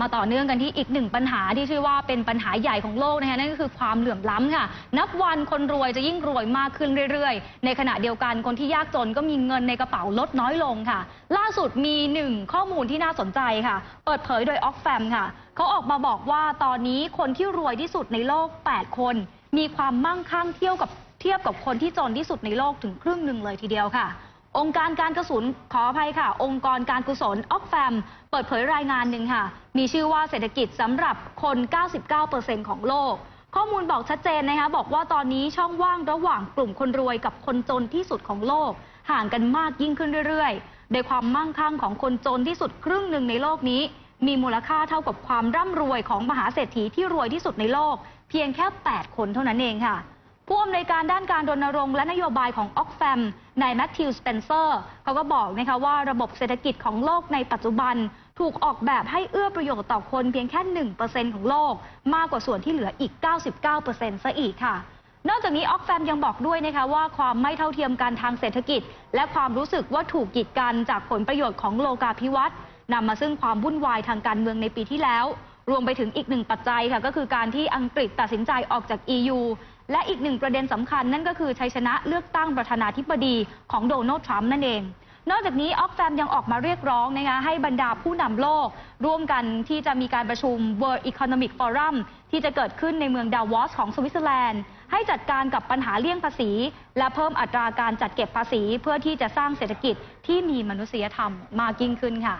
มาต่อเนื่องกันที่อีกหนึ่งปัญหาที่ชื่อว่าเป็นปัญหาใหญ่ของโลกนะคะนั่นก็คือความเหลื่อมล้ำค่ะ นับวันคนรวยจะยิ่งรวยมากขึ้นเรื่อยๆ ในขณะเดียวกันคนที่ยากจนก็มีเงินในกระเป๋าลดน้อยลงค่ะ ล่าสุดมีหนึ่งข้อมูลที่น่าสนใจค่ะ เปิดเผยโดยออกแฟมค่ะ เขาออกมาบอกว่าตอนนี้คนที่รวยที่สุดในโลก 8 คน มีความมั่งคั่งเทียบกับเทียบกับคนที่จนที่สุดในโลกถึงครึ่งหนึ่งเลยทีเดียวค่ะ องค์การการกุศลขออภัยค่ะ องค์กรการกุศลออกแฟม เปิดเผยรายงานหนึ่งค่ะ มีชื่อว่าเศรษฐกิจสำหรับคน 99%ของโลก ข้อมูลบอกชัดเจนนะคะบอกว่าตอนนี้ช่องว่างระหว่างกลุ่มคนรวยกับคนจนที่สุดของโลก ห่างกันมากยิ่งขึ้นเรื่อยๆ โดยความมั่งคั่งของคนจนที่สุดครึ่งหนึ่งในโลกนี้ มีมูลค่าเท่ากับความร่ำรวยของมหาเศรษฐีที่รวยที่สุดในโลก เพียงแค่ 8 คนเท่านั้นเองค่ะ ผู้อำนวยการด้านการรณรงค์และนโยบายของออกแฟมนายแมทธิวสเปนเซอร์เขาก็บอกนะคะว่าระบบเศรษฐกิจของโลกในปัจจุบัน ถูกออกแบบให้เอื้อประโยชน์ต่อคนเพียงแค่ 1%ของโลก มากกว่าส่วนที่เหลืออีก 99%ซะอีกค่ะ นอกจากนี้ออกแฟมยังบอกด้วยนะคะว่าความไม่เท่าเทียมกันทางเศรษฐกิจ และความรู้สึกว่าถูกกีดกันจากผลประโยชน์ของโลกาภิวัตน์นำมาซึ่งความวุ่นวายทางการเมืองในปีที่แล้ว รวมไปถึงอีกหนึ่งปัจจัยค่ะก็คือการที่อังกฤษตัดสินใจออกจาก EU และอีกหนึ่งประเด็นสำคัญนั่นก็คือชัยชนะเลือกตั้งประธานาธิบดีของโดนัลด์ทรัมป์นั่นเอง นอกจากนี้ออกแฟมยังออกมาเรียกร้องนะคะให้บรรดาผู้นำโลก ร่วมกันที่จะมีการประชุม World Economic Forum ที่จะเกิดขึ้นในเมืองดาวอสของสวิตเซอร์แลนด์ ให้จัดการกับปัญหาเลี่ยงภาษี และเพิ่มอัตราการจัดเก็บภาษี เพื่อที่จะสร้างเศรษฐกิจที่มีมนุษยธรรมมากยิ่งขึ้นค่ะ